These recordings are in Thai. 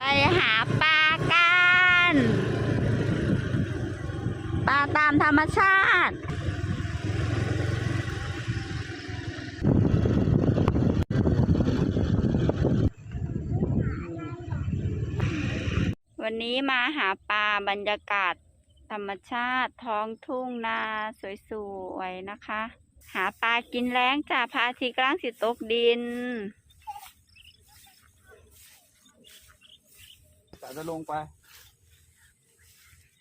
ไปหาปลากันปลาตามธรรมชาติ วันนี้มาหาปลาบรรยากาศธรรมชาติท้องทุ่งนาสวยๆนะคะ หาปลากินแล้งจากพระอาทิตย์กลางสิตกดิน แต่จะลงไป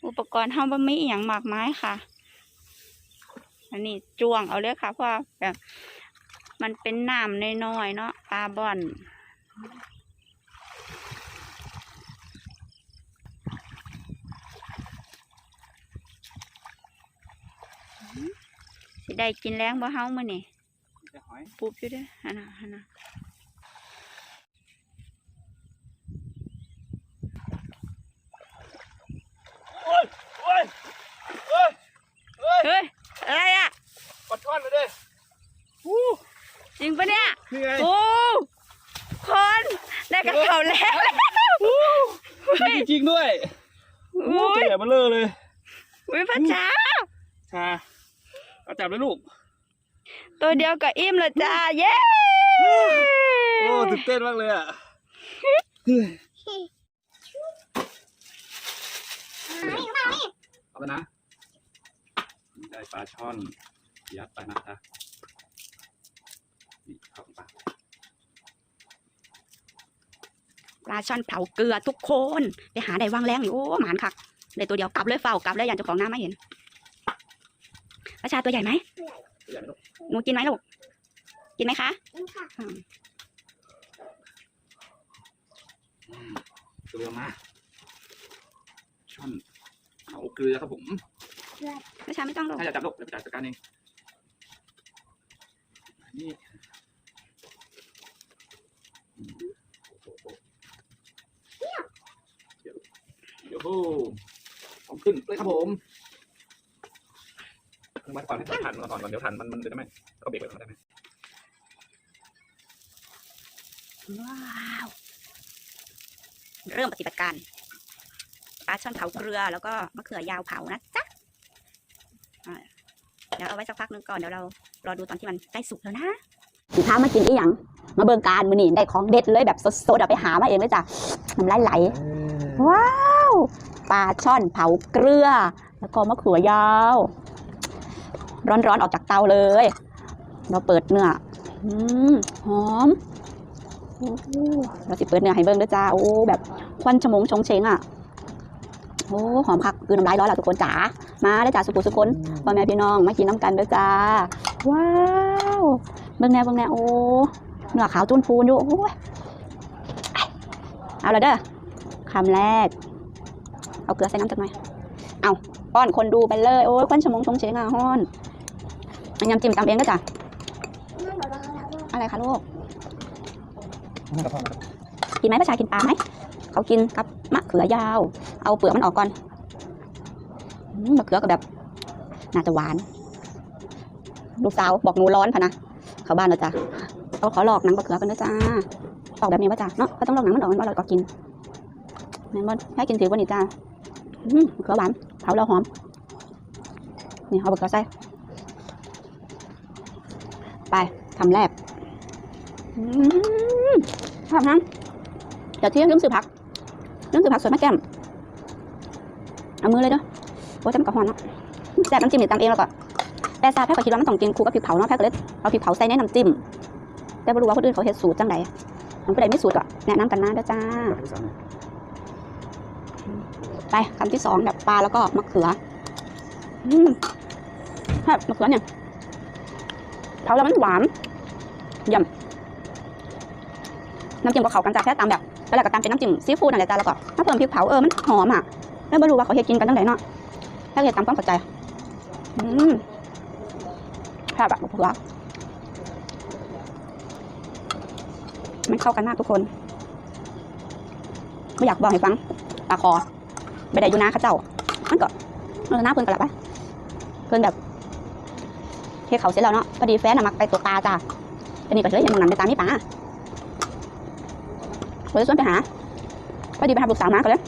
อุปกรณ์ห้องบะมีอหย่างมากมายค่ะ อันนี้จ้วงเอาเลยค่ะ เพราะว่าแบบมันเป็นน้ำน้อยๆเนาะปลาบ่อนสิได้กินแล้งบ่เฮามื้อนี่จะหอยปุ๊บอยู่เด้อหั่นน่ะหั่นน่ะ โอ้ยโอ้ยโอ้ยโอ้ย เฮ้ย อะไรอะปลาช่อนเลยดิวู้จริงปะเนี่ย นี่ไง โอ้คนได้กระเป๋าแล้วเฮ้ยนี่จริงๆด้วยโอ้อุ้ตัวยใหญ่เบ้อเลอเลยอุ้ยพระเจ้าชาเอาจับเลยลูก ตัวเดียวกับอิ่มและจ้า เย้ โอ้ตื่นเต้นมากเลยอะ เอาไปนะ ได้ปลาช่อน ยัดไปนะคะนี่เข้าไปปลาช่อนเผาเกลือทุกคน ไปหาได้วางแรงอยู่โอ้หมานคักได้ตัวเดียวกลับเลยเฝ้ากลับเลยอย่างเจ้าของน้ำไม่เห็นประชาตัวใหญ่ไหมตัวใหญ่ไหมลูกหนูกินไหมลูกกินไหมคะอืมเกลือมาช่อน เอาเกลือครับผมประชาไม่ต้องลูกถ้าอยากจับลูกเดี๋ยวไปจัดการเองนี่อืมโอ้โหโอ้โหเอาขึ้นเลยครับผมขึ้นมาก่อนให้ทันก่อนก่อนเดี๋ยวทันมันมันเดี๋ยวได้ไหมแล้วก็เบรกไปก่อนได้ไหมว้าว เริ่มปฏิบัติการ ปลาช่อนเผาเกลือ แล้วก็มะเขือยาวเผานะจ๊ะเดี๋ยวเอาไว้สักพักหนึงก่อนเดี๋ยวเรารอดูตอนที่มันใกล้สุกแล้วนะสิพามากินอีหยังมาเบิงการมือนี่ได้ของเด็ดเลยแบบสดๆเอาไปหามาเองเลยจ้ะน้ำลายไหลว้าวปลาช่อนเผาเกลือ แล้วก็มะเขือยาว ร้อนๆออกจากเตาเลย เราเปิดเนื้อหอมเราสิเปิดเนื้อให้เบิ่งด้วยจ้าโอ้แบบควันฉมงชงเชงอะ โอ้หอมคักคือน้ำลายร้อนแล้วทุกคนจ๋ามาแล้วจ้าสุกุสุคนพ่อแม่พี่น้องมากินน้ำกันเด้อจ้าว้าวเบิ่งแน่เบิ่งแน่โอ้เนื้อขาวจุนพูนอยู่โอ้ยเอาละเด้อคำแรก เอาเกลือใส่น้ำจักหน่อยเอาป้อนคนดูไปเลยโอ้ยควันชะมงชงเชงอะฮ้อนอันยำจิ้มตำเองก็จ้ะอะไรคะลูกกินไหมประชากินปลาไหมเขากินกับมะเขือยาว เอาเปลือกมันออกก่อนมะเขือก็แบบ น่าจะหวาน ลูกสาวบอกหนูร้อนพะนะ เข้าบ้านแล้วจ้ะเอาขอหลอกหนังมะเขือกันนะจ้าออกแบบนี้วะจ้ะเนาะก็ต้องลอกหนังมันออกมันว่าเราก็กินแม่นให้กินถือวันนี้จ้ามะเขือหวานเผาแล้วหอม นี่เอามะเขือใส่ไปทำแรกทำนะเดี๋ยวเที่ยงลืมซื้อผักลืมซื้อผักสวยมาแก้ม เอามือเลยเด้อโอ้ยจำกระหอนเนาะแซ่บน้ำจิ้มเนี่ยตำเองแล้วก็แต่ซาแพ้ก็คิดว่ามันต้องกินคู่กับพริกเผาเนาะแพ้ก็เลยเอาพริกเผาใส่ในน้ำจิ้มแต่ไม่รู้ว่าคนอื่นเขาเฮ็ดสูตรจังไดมันก็ได้ไม่สูตรก็แนะนำกันนะเด้อจ้า ไปคำที่สองแบบปลาแล้วก็มะเขืออืมครับมะเขือเนี่ยเผาแล้วมันหวานเยี่ยมน้ำจิ้มก็เข้ากันจ้าแค่ตามแบบแล้วก็ตามเป็นน้ำจิ้มซีฟู้ดนั่นแหละจ้าแล้วก็มาเพิ่มพริกเผาเออมันหอมอะ แล้วไม่รู้ว่าเขาเฮ็ดกินกันจังไดเนาะแค่เฮ็ดตามความเข้าใจ อืมแซ่บแบบมะเขือมันเข้ากันมากทุกคน ไม่อยากบอกให้ฟังปลาคอไปได้อยู่นาข้าเจ้า มันก็เออหน้าเพิ่นก็ละไป เพิ่นแบบเทเขาเสร็จแล้วเนาะ พอดีแฟนน่ะมักไปตัวปลาจ้าอันนี้ก็เลยยังมันนั้นไปตามนี่ปลาเลยชวนไปหา พอดีไปหาลูกสาวมาก็เลย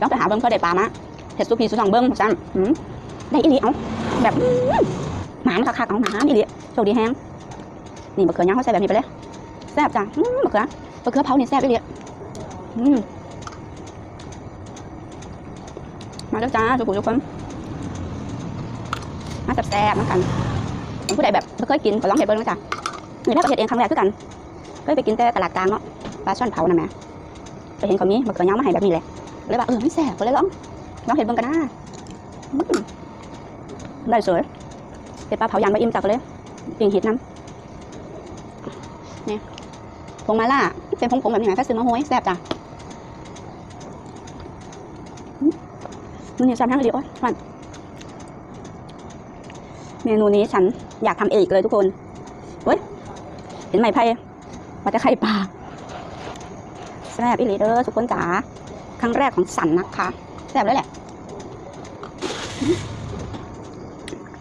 อืมลองไปหาเบิ้งเพื่อได้ปลามาเห็ดสุพีสุสองเบิ้งซ้ำได้อีหลีเอาแบบอืมหมานคักๆเอาหมานอีหลีโชคดีแฮงนี่มะเขือย่างเขาใส่แบบนี้ไปเลยแซ่บจ้ะมะเขือมะเขือเผานี่แซ่บอีหลีมมาแล้วจ้าทุกคนทุกคนมาแซ่บๆน้ำกันผู้ใดแบบไม่เคยกินก็ลองเห็ดเบิ้งนะจ้ะนี่ได้ประเทศเองครั้งแรกคือกันเคยไปกินแต่ตลาดกลางเนาะปลาช่อนเผานะแม่ไปเห็นเขามีมะเขือย่างมาให้แบบนี้แหละ เลยว่าเออไม่แซ่บก็เลยลองลองเห็ดเบิ้งกันนะอืมได้สวยเห็ดปลาเผายางใบอิ่มจักเลยปิ่งเห็ดน้ำนี่ผงมาล่าเป็นผงๆแบบนี้ไหมถ้าซื้อมาโห้ยแซ่บจ้ะมันนี่แซ่บทั้งเดียวโอ๊ยมันเมนูนี้ฉันอยากทำเองเลยทุกคนเฮ้ยเห็นไหมไพ่มาจะไข่ปลาแซ่บอีหลีเด้อทุกคนจ๋า ครั้งแรกของสันนะคะแซ่บเลยแหละ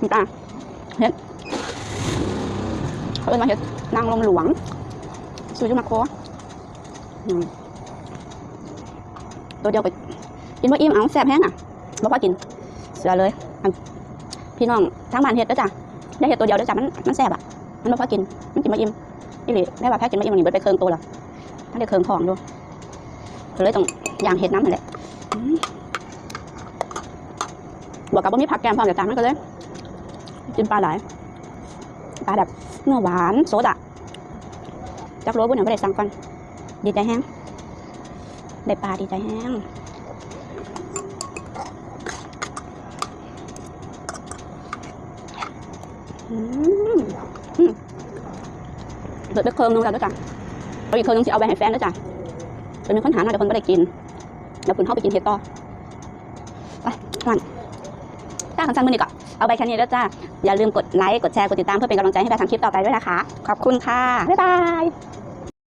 มีตาเห็ดเขาเรียกว่าเห็ดนางลมหลวงซูจุมาโคอืมตัวเดียวไปกินว่าอิ่มเอาแซ่บแห้งอะบอกว่ากิน เสือเลยพี่น้องทั้งบ้านเห็ดด้อจ้ะได้เห็ดตัวเดียวด้อจ้ะมันมันแซ่บอะมันบอกว่ากินมันกินมาอิ่มอีหลีได้ว่าแพ้กินมาอิ่มมันนี่เบิดไปเคิงตัวละถ้าได้เคิงของดู ก็เลยต้องย่างเห็ดน้ำนั่นแหละบอกกับว่ามีผักแกมพร้อมจากจานมันก็เลยกินปลาหลายปลาแบบเนื้อหวานสดะจักรู้บุญอย่างไม่ได้สั่งก่อนดีใจแห้งได้ปลาดีใจแห้งเดือดไปเครื่องนึงแล้วด้วยจ้ะเอาอีกเครื่องนึงสิเอาไปให้แฟนด้วยจ้ะ เป็นคนหาหน่อยเดี๋ยวคนไม่ได้กินเดี๋ยวคุณเข้าไปกินเห็ดต่อไปก่อนจ้าขันซันมือนี่ก่อนเอาไปแค่นี้แล้วจ้า อย่าลืมกดไลค์ กดแชร์ กดติดตามเพื่อเป็นกำลังใจให้แพรทำคลิปต่อไปด้วยนะคะ ขอบคุณค่ะ บ๊ายบาย